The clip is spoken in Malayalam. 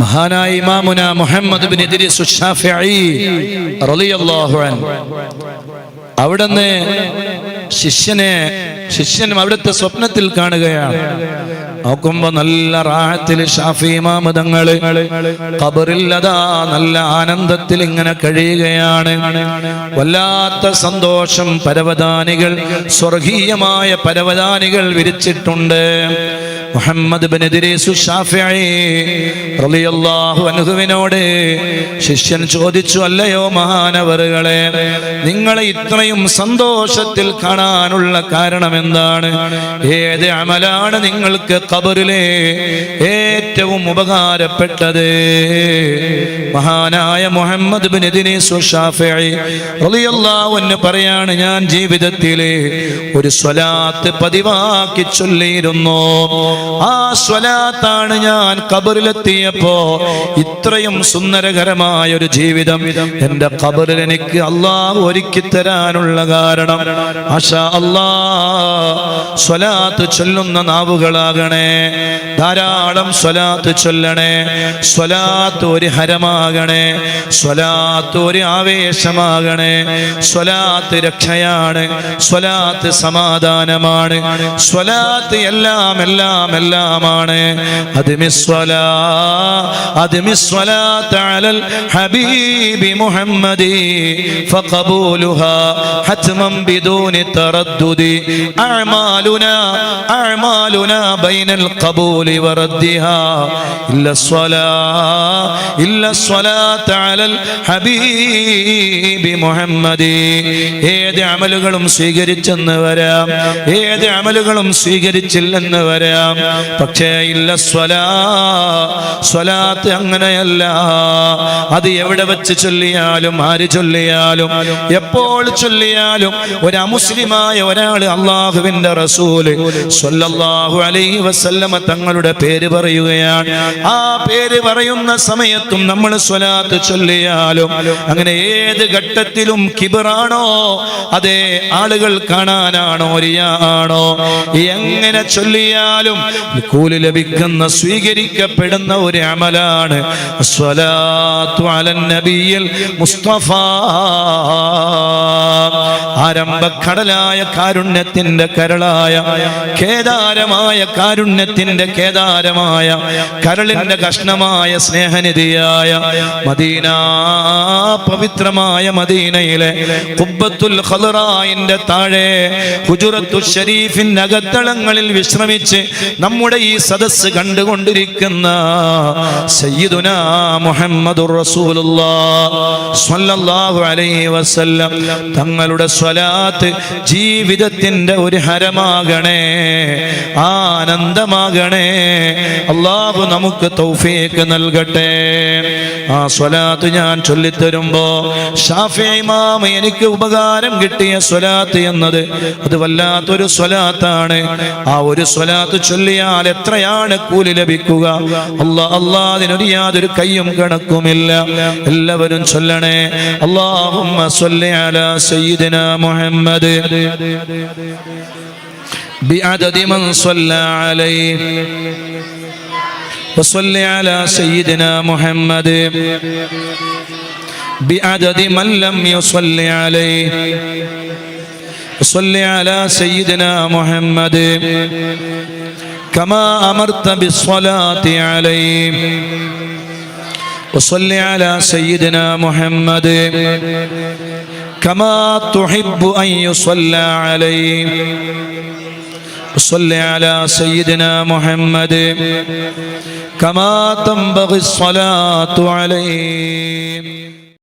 മഹാനായ ഇമാമുന മുഹമ്മദ് ബിൻ ഇദ്രീസ് ഷാഫിഈ റളിയല്ലാഹു അൻഹു. അവിടുന്ന് ശിഷ്യനെ ശിഷ്യനും അവിടുത്തെ സ്വപ്നത്തിൽ കാണുകയാണ്. നോക്കുമ്പോ നല്ല റാഹത്തിൽ ഷാഫി മാമതങ്ങൾ കബറില്ലതാ നല്ല ആനന്ദത്തിൽ ഇങ്ങനെ കഴിയുകയാണ്. വല്ലാത്ത സന്തോഷം പരവതാനികൾ സ്വർഗീയമായ പരവതാനികൾ വിരിച്ചിട്ടുണ്ട്. മുഹമ്മദ് അൻഹുവിനോട് ശിഷ്യൻ ചോദിച്ചു അല്ലയോ മഹാനവറുകളെ നിങ്ങളെ ഇത്രയും സന്തോഷത്തിൽ കാണാനുള്ള കാരണം എന്താണ്? ഏത് അമലാണ് നിങ്ങൾക്ക് ഖബറിലെ ഏറ്റവും ഉപകാരപ്പെട്ടത്? മഹാനായ മുഹമ്മദ് ബിൻ അൻഹു പറയാണ് ഞാൻ ജീവിതത്തിലെ ഒരു സ്വലാത്ത് പതിവാക്കി ചൊല്ലിയിരുന്നു. ആ സ്വലാത്താണ് ഞാൻ കബറിലെത്തിയപ്പോ ഇത്രയും സുന്ദരകരമായ ഒരു ജീവിതം എന്റെ കബറിൽ എനിക്ക് അള്ളാഹ് ഒരുക്കി തരാനുള്ള കാരണം. സ്വലാത്ത് ചൊല്ലുന്ന നാവുകളാകണേ. ധാരാളം സ്വലാത്ത് ചൊല്ലണേ. സ്വലാത്ത് ഒരു ഹരമാകണേ. സ്വലാത്ത് ഒരു ആവേശമാകണേ. സ്വലാത്ത് രക്ഷയാണ്. സ്വലാത്ത് സമാധാനമാണ്. സ്വലാത്ത് എല്ലാം എല്ലാം എല്ലാമാണ് അതിമിസ്വലാ അതിമിസ്വലാത്ത് അലൽ ഹബീബി മുഹമ്മദി فقبولها حتما بدون تردد أعمالنا أعمالنا بين القبول وردها إلا الصلاة إلا الصلاة على الحبيب محمد ഏത് അമലുകളും സ്വീകരിച്ചെന്ന് വരാം ഏത് അമലുകളും സ്വീകരിച്ചില്ലെന്ന് വരാം പക്ഷേ ഇല്ല സ്വലാ സ്വലാത്ത് അങ്ങനെയല്ല. അത് എവിടെ വെച്ച് ചൊല്ലിയാലും ആര് ചൊല്ലിയാലും എപ്പോൾ ചൊല്ലിയാലും ഒരു അമുസ്ലിമായ ഒരാൾ അള്ളാഹുവിന്റെ റസൂൽ സ്വല്ലല്ലാഹു അലൈഹി വസല്ലമ തങ്ങളുടെ പേര് പറയുകയാണ്. ആ പേര് പറയുന്ന സമയത്തും നമ്മൾ സ്വലാത്ത് ചൊല്ലിയാലും അങ്ങനെ ഏത് ഘട്ടത്തിലും കിബറാണോ അതേ ആളുകൾ കാണാനാണോ റിയാ ആണോ എങ്ങനെ ചൊല്ലിയാലും കൂലി ലഭിക്കുന്ന സ്വീകരിക്കപ്പെടുന്ന ഒരു അമലാണ്. മുസ്തഫ. ആരംഭക്കടലായ കാരുണ്യത്തിന്റെ കരളായ കേദാരമായ കാരുണ്യത്തിന്റെ കേദാരമായ കരളിന്റെ കഷ്ണമായ സ്നേഹനിധിയായ മദീന പവിത്രമായ മദീനയിലെ കുബ്ബത്തുൽ ഖലറായിന്റെ താഴെ ഹുജുറത്തു ഷരീഫിന്റെ അകത്തളങ്ങളിൽ വിശ്രമിച്ച് നമ്മുടെ ഈ സദസ്സ് കണ്ടുകൊണ്ടിരിക്കുന്ന സയ്യിദുന മുഹമ്മദുർ റസൂലുള്ള സ്വല്ലല്ലാഹു അലൈഹി വസല്ലം തങ്ങളുടെ സ്വലാത്ത് ജീവിതത്തിന്റെ ഒരു ഹരമാകണേ ആനന്ദമാകണേ. അള്ളാഹു നമുക്ക് തൗഫീക്ക് നൽകട്ടെ. ആ സ്വലാത്ത് ഞാൻ ചൊല്ലിത്തരുമ്പോ ഷാഫിമാമ എനിക്ക് ഉപകാരം കിട്ടിയ സ്വലാത്ത് എന്നത് അത് വല്ലാത്തൊരു സ്വലാത്താണ്. ആ ഒരു സ്വലാത്ത് ചൊല്ലിയാൽ എത്രയാണ് കൂലി ലഭിക്കുക? അള്ളാ അള്ളാതിനൊരു യാതൊരു കയ്യും കണക്കുമില്ല. എല്ലാവരും ചൊല്ലണേ. അലാ സയ്യിദിന محمد. بعدد من صلى عليه. وصل على سيدنا محمد. بعدد من لم يصل عليه. وصل على سيدنا محمد. كما أمرت بالصلاة عليه. وصل على سيدنا محمد. كما تحب أن يصلى عليه وصل على سيدنا محمد كما تنبغي الصلاة عليه